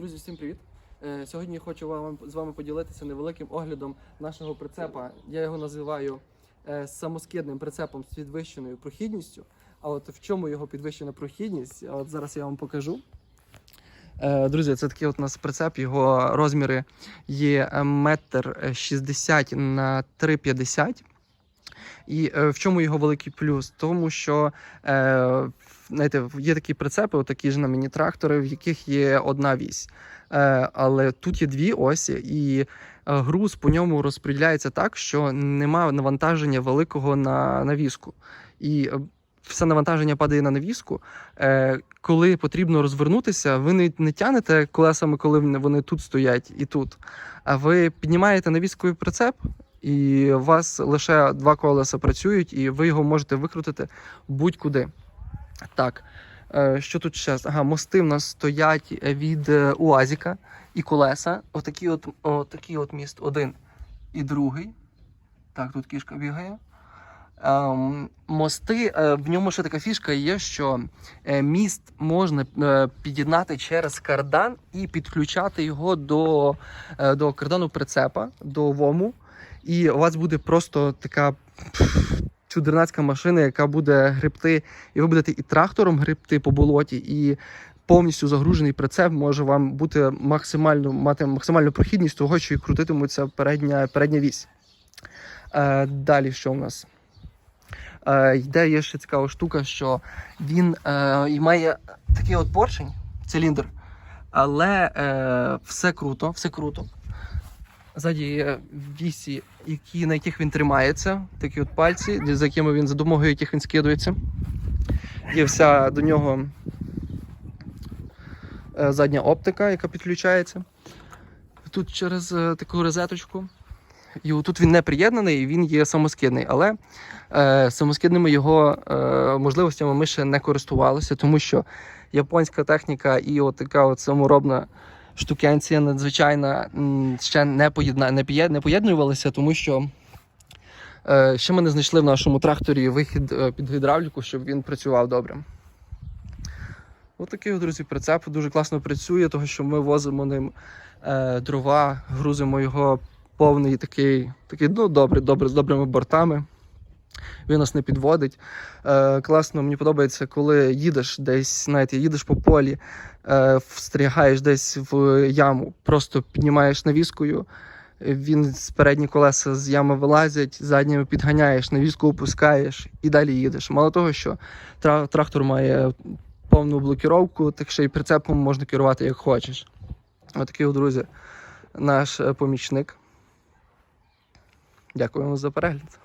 Друзі, всім привіт! Е, Сьогодні я хочу вам з вами поділитися невеликим оглядом нашого прицепа. Я його називаю е, самоскидним прицепом з підвищеною прохідністю. А от в чому його підвищена прохідність? От зараз я вам покажу. Е, Друзі, це такий от у нас прицеп. Його розміри є метр шістдесят на 3,50. І е, в чому його великий плюс? Тому що е, знаєте, є такі прицепи, такі ж на міні-трактори, в яких є одна вісь. Е, але тут є дві осі, і е, груз по ньому розподіляється так, що немає навантаження великого на навіску. І е, все навантаження падає на навіску. Е, коли потрібно розвернутися, ви не, не тянете колесами, коли вони тут стоять і тут. А ви піднімаєте навісковий прицеп, і у вас лише два колеса працюють, і ви його можете викрутити будь-куди. Так, е, що тут ще? Ага, мости в нас стоять від е, УАЗіка і колеса. Отакий от, отакий от міст один і другий. Так, тут кішка бігає. Ем, мости, е, в ньому ще така фішка є, що е, міст можна е, під'єднати через кардан і підключати його до, е, до кардану прицепа, до ВОМу. І у вас буде просто така чудернацька машина, яка буде гребти, і ви будете і трактором гребти по болоті, і повністю загружений прицеп може вам бути максимально мати максимальну прохідність того, що і крутитиметься передня, передня вісь. Е, далі що у нас? Е, йде є ще цікава штука, що він е, має такий от поршень, циліндр, але е, все круто, все круто. Ззаді є вісі, які, на яких він тримається, такі от пальці, за якими він за допомогою яких він скидується. Є вся до нього е, задня оптика, яка підключається. Тут через е, таку розеточку. І тут він не приєднаний, він є самоскидний, але е, самоскидними його е, можливостями ми ще не користувалися, тому що японська техніка і от така от саморобна штукенція надзвичайна ще не, поєдна, не, поєд- не поєднувалися, тому що е, ще ми не знайшли в нашому тракторі вихід е, під гідравліку, щоб він працював добре. Ось такий, от, друзі, прицеп дуже класно працює, тому що ми возимо ним е, дрова, грузимо його повний такий, такий ну, добрий, добре, з добрими бортами. Він нас не підводить. Е, класно, мені подобається, коли їдеш десь, знаєте, їдеш по полі, е, встрягаєш десь в яму, просто піднімаєш навіскою. Він з передні колеса з ями вилазять, задніми підганяєш, навіску опускаєш і далі їдеш. Мало того, що тра- трактор має повну блокіровку, так що і прицепом можна керувати як хочеш. Отакий, от, друзі, наш е, помічник. Дякуємо за перегляд.